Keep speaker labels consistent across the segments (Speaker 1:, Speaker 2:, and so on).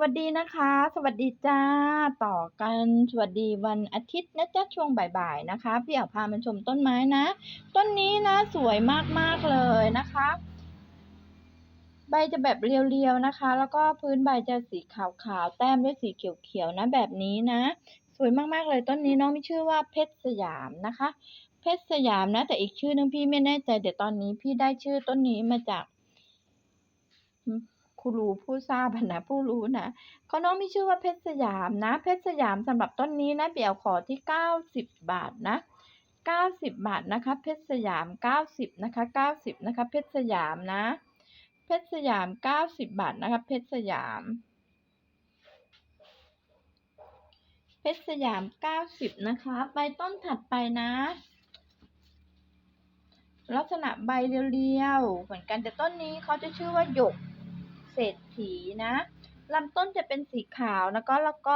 Speaker 1: วัสดีนะคะ สวัสดีจ้า ต่อกันสวัสดีวันอาทิตย์นะจ๊ะช่วงบ่ายๆนะคะ พี่เอยาพามาชมต้นไม้นะ ต้นนี้นะสวยมากๆเลยนะคะ ใบจะแบบเรียวๆนะคะ แล้วก็พื้นใบจะสีขาวๆแต้มด้วยสีเขียวๆนะแบบนี้นะ สวยมากๆเลยต้นนี้น้องมีชื่อว่าเพชรสยามนะคะ เพชรสยามนะ แต่อีกชื่อนึงพี่ไม่แน่ใจเดี๋ยวตอนนี้พี่ได้ชื่อต้นนี้มาจาก ครูรู้ผู้ทราบนะผู้รู้นะของน้องมีชื่อว่าเพชรสยามนะ เพชรสยามสำหรับต้นนี้นะเดี๋ยวขอที่ 90 บาทนะ 90 บาทนะคะ เพชรสยาม 90 นะคะ 90 นะคะ เพชรสยามนะ เพชรสยาม 90 บาทนะคะ เพชรสยาม เพชรสยาม 90 นะคะใบต้นถัดไปนะลักษณะใบเรียวๆ เหมือนกันแต่ต้นนี้เขาจะชื่อว่าหยก เศรษฐีนะลำต้นจะเป็นสีขาวแล้วก็แล้วก็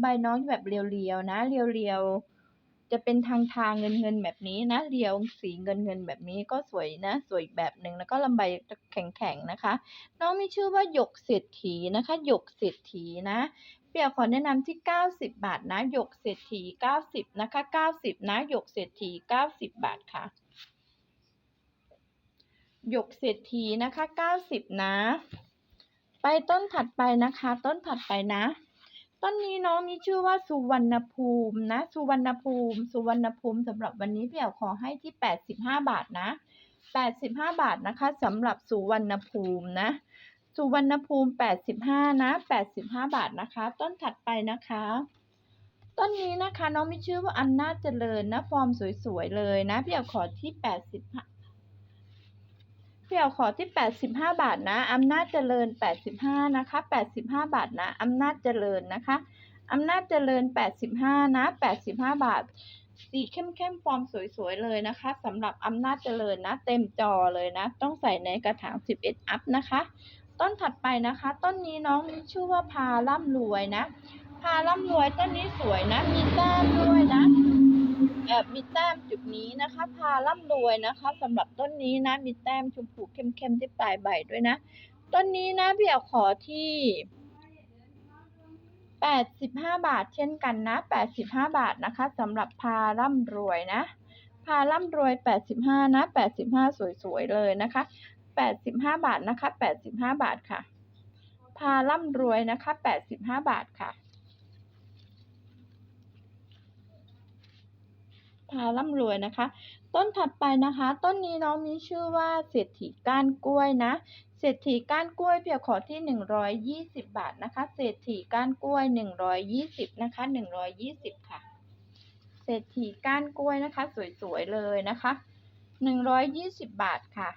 Speaker 1: ใบน้องแบบเรียวๆนะ เรียวๆ จะเป็นทางๆเงินๆแบบนี้นะ เรียวสีเงินๆแบบนี้ก็สวยนะ สวยแบบหนึ่งแล้วก็ลำใบจะแข็งๆนะคะ น้องมีชื่อว่าหยกเศรษฐีนะคะ หยกเศรษฐีนะพี่ยขอแนะนำที่ 90 บาทนะหยกเศรษฐี 90 นะคะ 90 นะหยกเศรษฐี 90 บาทค่ะหยกเศรษฐีนะคะ 90 นะ ไปต้นถัดไปนะคะ ต้นถัดไปนะ ต้นนี้น้องมีชื่อว่าสุวรรณภูมินะ สุวรรณภูมิ สุวรรณภูมิสำหรับวันนี้พี่แอ๋วขอให้ที่ 85 บาทนะ85 บาทนะคะสำหรับสุวรรณภูมินะ สุวรรณภูมิ 85 นะ 85 บาทนะคะ ต้นถัดไปนะคะต้นนี้นะคะน้องมีชื่อว่าอำนาจเจริญนะฟอร์มสวยๆเลยนะพี่แอ๋วขอที่85 พี่แอ๋วขอที่ 85 บาทนะอำนาจเจริญ 85 นะคะ 85 บาทนะอำนาจเจริญนะคะอำนาจเจริญ 85 นะ 85 บาท สีเข้มๆฟอร์มสวยๆ เลยนะคะสำหรับอำนาจเจริญนะ เต็มจอเลยนะ ต้องใส่ในกระถาง 11 อัพนะคะ ต้นถัดไปนะคะ ต้นนี้น้องมีชื่อว่าพาร่ำรวยนะ พาร่ำรวยต้นนี้สวยนะ มีแต้มด้วยนะ มีแต้มจุดนี้นะคะ พาร่ำรวยนะคะสำหรับต้นนี้นะ มีแต้มชมพูเข้มๆที่ปลายใบด้วยนะ ต้นนี้นะพี่เอาขอที่85บาทเช่นกันนะ85บาทนะคะสำหรับพาร่ำรวยนะ พาร่ำรวย85นะ85สวยๆเลยนะคะ85บาทนะคะ85บาทค่ะ พาร่ำรวยนะคะ85บาทค่ะ พาร่ำรวยนะคะ ต้นถัดไปนะคะ ต้นนี้น้องมีชื่อว่าเศรษฐีก้านกล้วยนะ เศรษฐีก้านกล้วยเพียงขอที่ 120 บาทนะคะ เศรษฐีก้านกล้วย 120 นะคะ 120 ค่ะ เศรษฐีก้านกล้วยนะคะ สวยๆเลยนะคะ 120 บาทค่ะ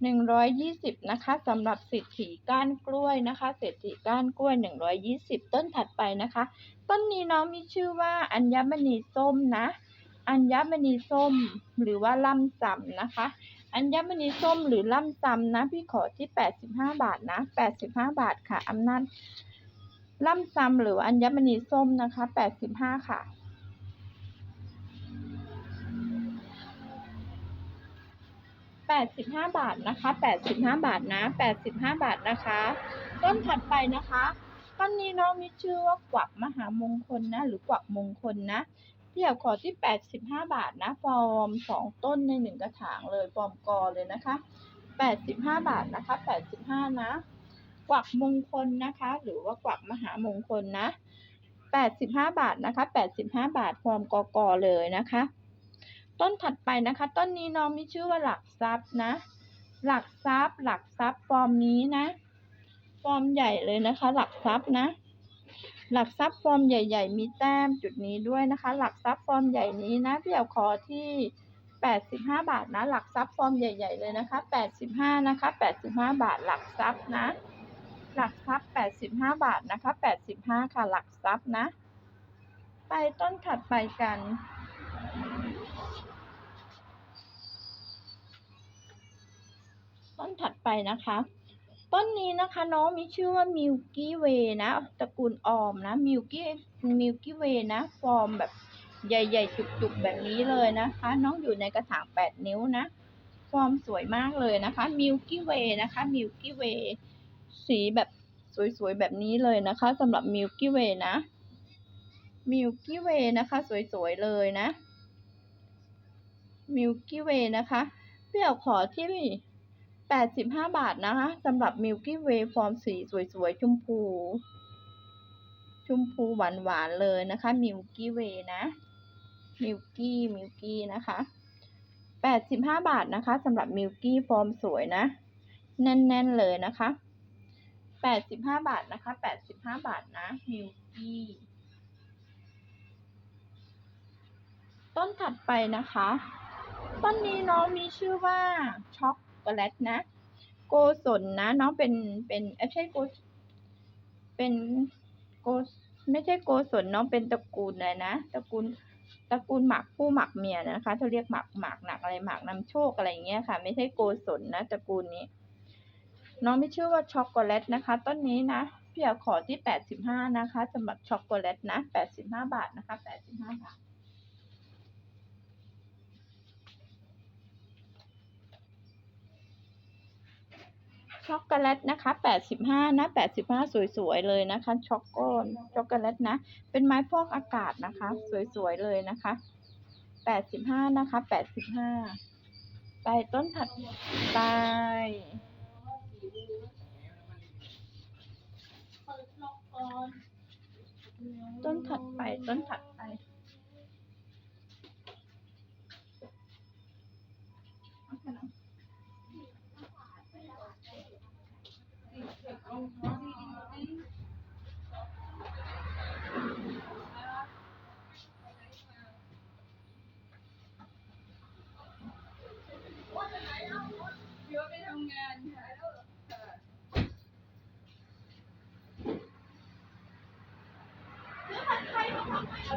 Speaker 1: 120 นะคะสำหรับเศรษฐีก้านกล้วยนะคะเศรษฐีก้านกล้วย 120 ต้นถัดไปนะคะ ต้นนี้น้องมีชื่อว่าอัญมณีส้มนะ อัญมณีส้มหรือว่าล่ำซำนะคะ อัญมณีส้มหรือล่ำซำนะพี่ขอที่ 85 บาทนะ 85 บาทค่ะอำนาจล่ำซำหรืออัญมณีส้มนะคะ 85 ค่ะ85 บาทนะคะ 85 บาทนะ 85 บาทนะคะ ต้นถัดไปนะคะ ต้นนี้น้องมีชื่อว่ากวักมหามงคลนะ หรือกวักมงคลนะ พี่อยากขอที่ 85 บาทนะ ฟอร์ม 2 ต้นใน 1 กระถางเลย ฟอร์มกอเลยนะคะ 85 บาทนะคะ 85 นะ กวักมงคลนะคะ หรือว่ากวักมหามงคลนะ 85 บาทนะคะ 85 บาท ฟอร์มกอกอเลยนะคะ ต้นถัดไปนะคะ ต้นนี้น้องมีชื่อว่าหลักทรัพย์นะ หลักทรัพย์ หลักทรัพย์ ฟอร์มนี้นะ ฟอร์มใหญ่เลยนะคะ หลักทรัพย์นะ หลักทรัพย์ฟอร์มใหญ่ ๆ มีแต้มจุดนี้ด้วยนะคะ หลักทรัพย์ฟอร์มใหญ่นี้นะพี่เอาขอที่ 85 บาทนะ หลักทรัพย์ฟอร์มใหญ่ ๆ เลยนะคะ 85 นะคะ 85 บาทหลักทรัพย์นะ หลักทรัพย์ 85 บาทนะคะ 85 ค่ะ หลักทรัพย์นะ ไปต้นถัดไปกันต้นถัดไปนะคะ ต้นนี้นะคะน้องมีชื่อว่ามิลกี้เวนะตระกูลออมนะมิลกี้มิลกี้เวนะฟอร์มแบบใหญ่ๆ จุกๆ แบบนี้เลยนะคะ น้องอยู่ในกระถาง 8 นิ้วนะ ฟอร์มสวยมากเลยนะคะมิลกี้เวนะคะมิลกี้เวสีแบบสวยๆ แบบนี้เลยนะคะสำหรับ Milky Way นะ Milky Way นะคะ สวยๆ เลยนะ Milky Way นะคะเปรี้ยวขอที่ 85 บาทนะคะสำหรับ Milky Way ฟอร์มสีสวยๆชมพู ชมพูหวานๆเลยนะคะ Milky Way นะ Milky Milky นะคะ85 บาทนะคะสำหรับ Milky ฟอร์มสวยนะ แน่นๆเลยนะคะ 85 บาทนะคะ 85 บาทนะ Milky ต้นถัดไปนะคะ ต้นนี้น้องมีชื่อว่าช็อก โกแลตนะ โกศลนะ น้องเป็นเป็นเอ้ยไม่ใช่โกเป็นโกไม่ใช่โกศลน้องเป็นตระกูลเลยนะตระกูลตระกูลหมากผู้หมากเมียนะคะเขาเรียกหมากหมากหนักอะไรหมากนำโชคอะไรอย่างเงี้ยค่ะ ไม่ใช่โกศลนะตระกูลนี้ น้องไม่ชื่อว่าช็อกโกแลตนะคะ ต้นนี้นะพี่อขอที่แปดสิบห้านะคะสำหรับช็อกโกแลตนะแปดสิบห้าบาทนะคะแปดสิบห้าบาท ช็อกโกแลตนะคะแปดสิบห้านะแปดสิบห้าสวยๆเลยนะคะ ช็อกโกช็อกโกแลตนะ เป็นไม้ฟอกอากาศนะคะ สวยๆเลยนะคะแปดสิบห้านะคะแปดสิบห้าไปต้นถัดไปต้นถัดไปต้นถัด
Speaker 2: ยวไปทำงานค่ะค่ะ
Speaker 1: มา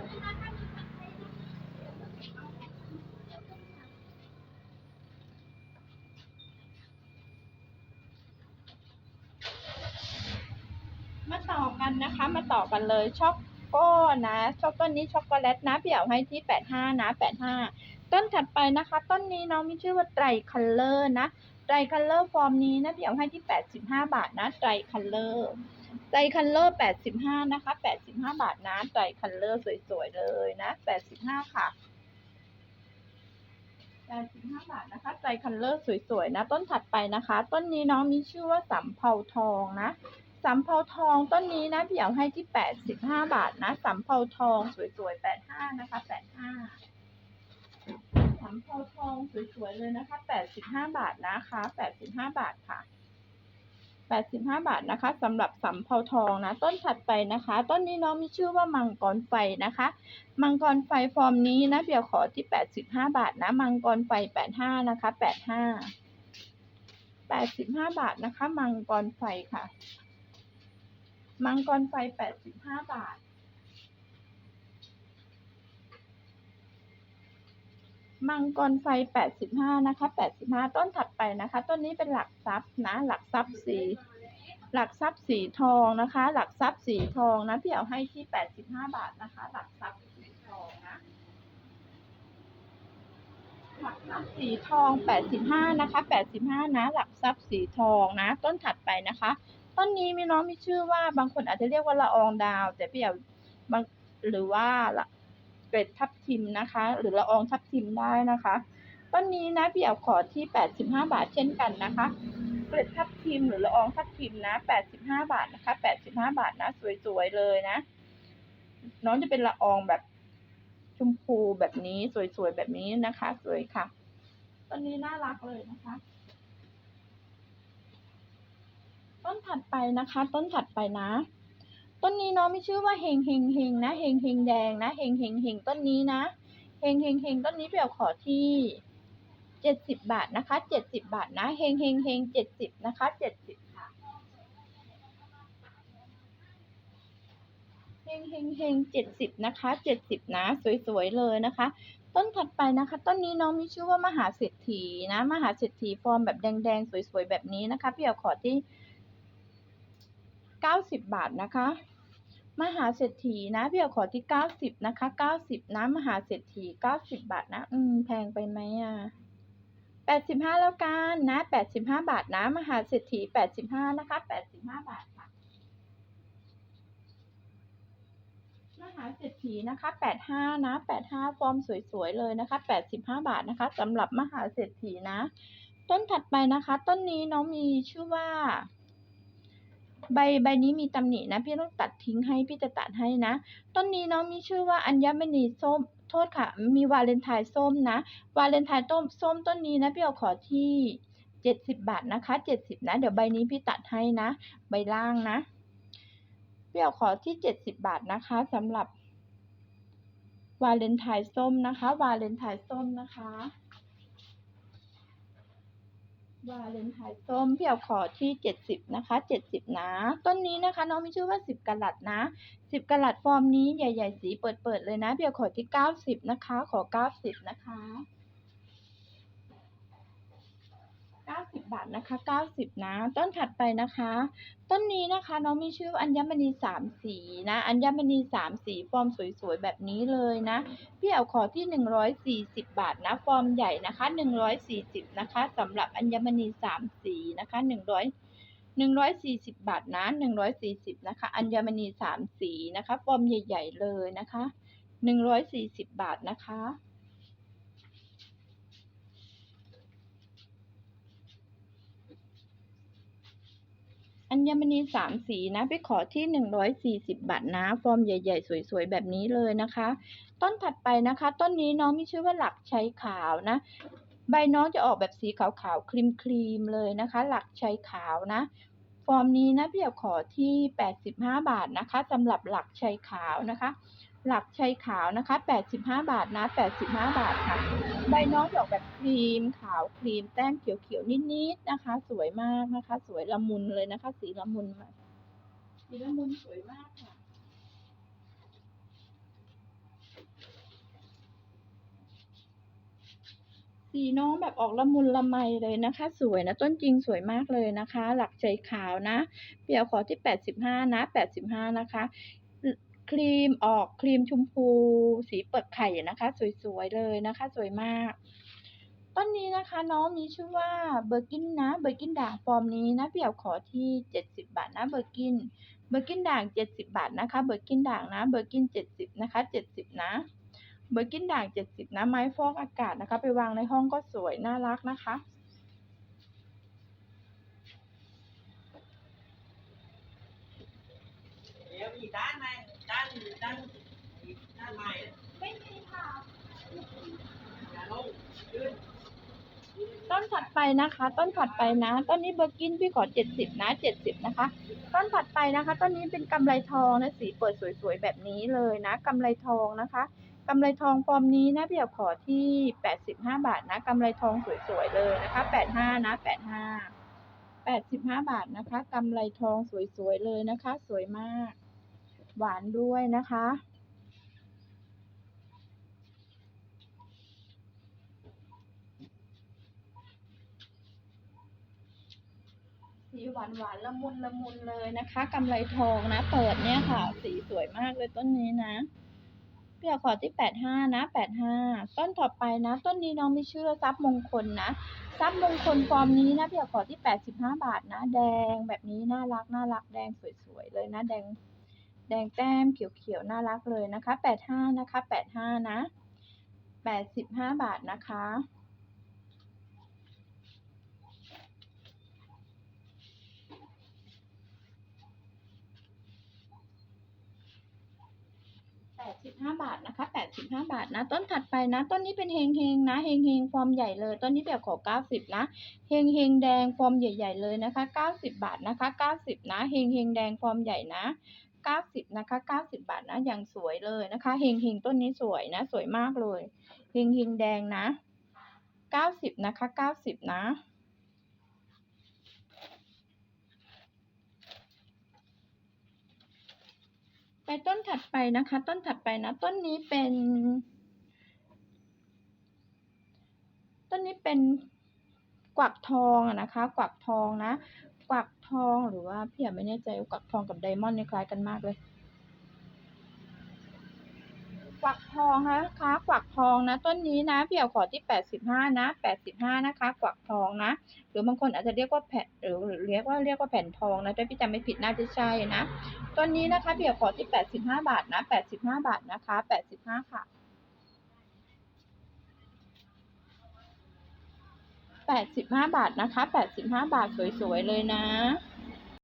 Speaker 1: ต่อกันนะคะ มาต่อกันเลยช็อกโก้นะช็อกต้นนี้ช็อกโกแลตนะพี่เอาให้ที่แปดห้านะแปดห้าต้นถัดไปนะคะ ต้นนี้น้องมีชื่อว่าไตรคัลเลอร์นะไตรคัลเลอร์ฟอร์มนี้นะพี่เอาให้ที่แปดสิบห้าบาทนะไตรคัลเลอร์ ไตคัลเลอร์แปดสิบห้านะคะแปดสิบาทนะไตคัลเลอร์สวยๆ เลยนะแปดสิบห้าค่ะแปดสิบาทนะคะไตคัลเลอร์สวยๆ นะ ต้นถัดไปนะคะ ต้นนี้น้องมีชื่อว่าสำเภาทองนะสำเภาทองต้นนี้นะพี่เอาให้ที่แปดสิบาทนะสำเภาทองสวยๆแปดห้านะคะแปดห้าสำเภาทองสวยๆ เลยนะคะแปดสิบาทนะคะแปดสิบห้าบาทค่ะ 85 บาทนะคะสำหรับสำเภาทองนะต้นถัดไปนะคะ ต้นนี้น้องมีชื่อว่ามังกรไฟนะคะ มังกรไฟฟอร์มนี้นะเดี๋ยวขอที่ 85 บาทนะมังกรไฟ 85 นะคะ 8585 บาทนะคะ มังกรไฟค่ะ มังกรไฟ 85 บาท มังกรไฟแปดสิบห้านะคะแปดสิบห้าต้นถัดไปนะคะ ต้นนี้เป็นหลักทรัพย์นะ หลักทรัพย์สี หลักทรัพย์สีทองนะคะ หลักทรัพย์สีทองนะ พี่เอาให้ที่แปดสิบาทนะคะ หลักทรัพย์สีทองนะ หลักทรัพย์สีทองแปดสิบห้านะคะแปดสิบห้านะ หลักทรัพย์สีทองนะ ต้นถัดไปนะคะ ต้นนี้มีน้องมีชื่อว่าบางคนอาจจะเรียกว่าละอองดาว แต่พี่เอาบางหรือว่าละ เกร็ดทับทิมนะคะ หรือละอองทับทิมได้นะคะต้นนี้นะพี่เอาขอที่แปดสิบาทเช่นกันนะคะ เกล็ดทับทิมหรือละอองทับทิมนะแปดสิบาทนะคะแปดสิบาบาทนะ สวยๆเลยนะ น้องจะเป็นละอองแบบชมพูแบบนี้สวยๆแบบนี้นะคะ สวยค่ะต้นนี้น่ารักเลยนะคะ ต้นถัดไปนะคะ ต้นถัดไปนะ ต้นนี้น้องมีชื่อว่าเฮงเฮงเฮงนะเฮงเฮงแดงนะเฮงเฮงเฮงต้นนี้นะเฮงเฮงเฮงต้นนี้เปี่ยวขอที่เจ็ดสิบบาทนะคะเจ็ดสิบบาทนะเฮงเฮงเฮงเจ็ดสิบนะคะเจ็ดสิบค่ะเฮงเฮงเฮงเจ็ดสิบนะคะเจ็ดสิบนะ สวยๆเลยนะคะ ต้นถัดไปนะคะ ต้นนี้น้องมีชื่อว่ามหาเศรษฐีนะ มหาเศรษฐีฟอร์มแบบแดงๆสวยๆแบบนี้นะคะพี่เอาขอที่เก้าสิบบาทนะคะ มหาเศรษฐีนะพี่เอาขอที่เก้าสิบนะคะเก้าสิบนะมหาเศรษฐีเก้าสิบบาทนะ อืมแพงไปไหมอะแปดสิบห้าแล้วกันนะแปดสิบห้าบาทนะมหาเศรษฐีแปดสิบห้านะคะแปดสิบห้าบาทมหาเศรษฐีนะคะแปดห้านะแปดห้าฟอร์มสวยๆเลยนะคะแปดสิบห้าบาทนะคะสำหรับมหาเศรษฐีนะ ต้นถัดไปนะคะ ต้นนี้น้องมีชื่อว่า ใบใบนี้มีตำหนินะ พี่ต้องตัดทิ้งให้พี่จะตัดให้นะ ต้นนี้น้องมีชื่อว่าอัญมณีส้มโทษค่ะ มีวาเลนไทน์ส้มนะ วาเลนไทน์ต้มส้มต้นนี้นะพี่เอาขอที่เจ็ดสิบบาทนะคะเจ็ดสิบนะ เดี๋ยวใบนี้พี่ตัดให้นะ ใบล่างนะพี่เอาขอที่เจ็ดสิบบาทนะคะสำหรับวาเลนไทน์ส้มนะคะ วาเลนไทน์ส้มนะคะ วาเลนไทน์ส้มพี่เอาขอที่เจ็ดสิบนะคะเจ็ดสิบนะ ต้นนี้นะคะ น้องมีชื่อว่าสิบกะลัดนะสิบกะลัดฟอร์มนี้ใหญ่ ๆ สีเปิด ๆ เลยนะพี่เอาขอที่เก้าสิบนะคะ ขอเก้าสิบนะคะ เก้าสิบาทนะคะเก้าสิบนะ ต้นถัดไปนะคะ ต้นนี้นะคะน้องมีชื่ออัญมณีสามสีนะ อัญมณีสามสีฟอร์มสวยๆแบบนี้เลยนะ พี่เอาขอที่หนึ่งร้อยสี่สิบาทนะ ฟอร์มใหญ่นะคะหนึ่งร้อยสี่สิบนะคะสำหรับอัญมณีสามสีนะคะหนึ่งร้อยหนึ่งร้อยสี่สิบาทนะหนึ่งร้อยสี่สิบนะคะ อัญมณีสามสีนะคะ ฟอร์มใหญ่ ๆ เลยนะคะหนึ่งร้อยสี่สิบบาทนะคะ ญมณีสามสีนะไปขอที่หนึ่งร้อยสี่สิบบาทนะ ฟอร์มใหญ่ ๆ สวยๆ แบบนี้เลยนะคะ ต้นถัดไปนะคะ ต้นนี้น้องมีชื่อว่าหลักชัยขาวนะ ใบน้องจะออกแบบสีขาวๆ ครีมๆ เลยนะคะ หลักชัยขาวนะ ฟอร์มนี้นะพี่อยากขอที่แปดสิบห้าบาทนะคะสำหรับหลักชัยขาวนะคะ หลักชัยขาวนะคะแปดสิบห้าบาทนะแปดสิบห้าบาทค่ะ ใบน้องจะออกแบบครีมขาวครีมแต้มเขียวๆนิดๆนะคะ สวยมากนะคะ สวยละมุนเลยนะคะ สีละมุนมากสีละมุนสวยมากค่ะ สีน้องแบบออกละมุนละไมเลยนะคะ สวยนะ ต้นจริงสวยมากเลยนะคะ หลักใจขาวนะ เปียวขอที่แปดสิบห้านะแปดสิบห้านะคะ ครีมออกครีมชมพู สีเปิดไข่นะคะ สวยๆเลยนะคะ สวยมาก ต้นนี้นะคะน้องมีชื่อว่าเบอร์กินนะเบอร์กินด่างฟอร์มนี้นะเปียวขอที่เจ็ดสิบบาทนะเบอร์กินเบอร์กินด่างเจ็ดสิบบาทนะคะเบอร์กินด่างนะเบอร์กินเจ็ดสิบนะคะเจ็ดสิบนะเบอร์กินด่างเจ็ดสิบนะไม้ฟอกอากาศนะคะ ไปวางในห้องก็สวยน่ารักนะคะ
Speaker 3: เดี๋ยวมีด้านไหน ด้านด้านด้านใหม่
Speaker 1: ไม่มีค่ะ
Speaker 3: อย่าลงขึ้น
Speaker 1: ต้นถัดไปนะคะ ต้นถัดไปนะ ต้นนี้เบอร์กินพี่ขอเจ็ดสิบนะเจ็ดสิบนะคะ ต้นถัดไปนะคะ ต้นนี้เป็นกำไรทองนะสีเปิดสวยๆแบบนี้เลยนะกำไรทองนะคะกำไรทองฟอร์มนี้นะพี่อยากขอที่แปดสิบห้าบาทนะกำไรทองสวยๆเลยนะคะแปดห้านะแปดห้าแปดสิบห้าบาทนะคะกำไรทองสวยๆเลยนะคะ สวยมาก หวานด้วยนะคะ สีหวานหวานละมุนละมุนเลยนะคะกำไรทองนะ เปิดเนี่ยค่ะ สีสวยมากเลยต้นนี้นะพี่อขอที่แปดห้านะแปดห้าต้นต่อไปนะ ต้นนี้น้องมีชื่อทรัพย์มงคลนะทรัพย์มงคลฟอร์มนี้นะเพี่เอขอที่แปดสิบห้าบาทนะ แดงแบบนี้น่ารักน่ารักแดงสวยๆเลยนะแดง แดงแต้มเขียวๆ น่ารักเลยนะคะแปดห้านะคะแปดห้านะแปดสิบห้าบาทนะคะแปดสิบห้าบาทนะคะแปดสิบห้าบาทนะ ต้นถัดไปนะ ต้นนี้เป็นเฮงเฮงนะเฮงเฮงฟอร์มใหญ่เลย ต้นนี้แบบขอเก้าสิบนะเฮงเฮงแดงฟอร์มใหญ่ๆเลยนะคะเก้าสิบบาทนะคะเก้าสิบนะเฮงเฮงแดงฟอร์มใหญ่นะ เก้าสิบนะคะเก้าสิบบาทนะ อย่างสวยเลยนะคะ เฮงเฮงต้นนี้สวยนะ สวยมากเลย เฮงเฮงแดงนะเก้าสิบนะคะเก้าสิบนะ ไปต้นถัดไปนะคะ ต้นถัดไปนะ ต้นนี้เป็น ต้นนี้เป็นกวักทองนะคะ กวักทองนะ กวัก องหรือว่าพี่อไม่แน่ใจกวักทองกับไดมอนด์เนี่ยคล้ายกันมากเลย กวักทองนะคะกวักทองนะ ต้นนี้นะพี่เอาขอที่แปดสิบห้านะแปดสิบห้านะคะ กวักทองนะ หรือบางคนอาจจะเรียกว่าแผ่นหรือเรียกว่าเรียกว่าแผ่นทองนะถ้าพี่จำไม่ผิดน่าจะใช่นะต้นนี้นะคะพี่เอาขอที่แปดสิบห้าบาทนะแปดสิบห้าบาทนะคะแปดสิบห้าค่ะ แปดสิบห้าบาทนะคะแปดสิบห้าบาทสวยๆเลยนะ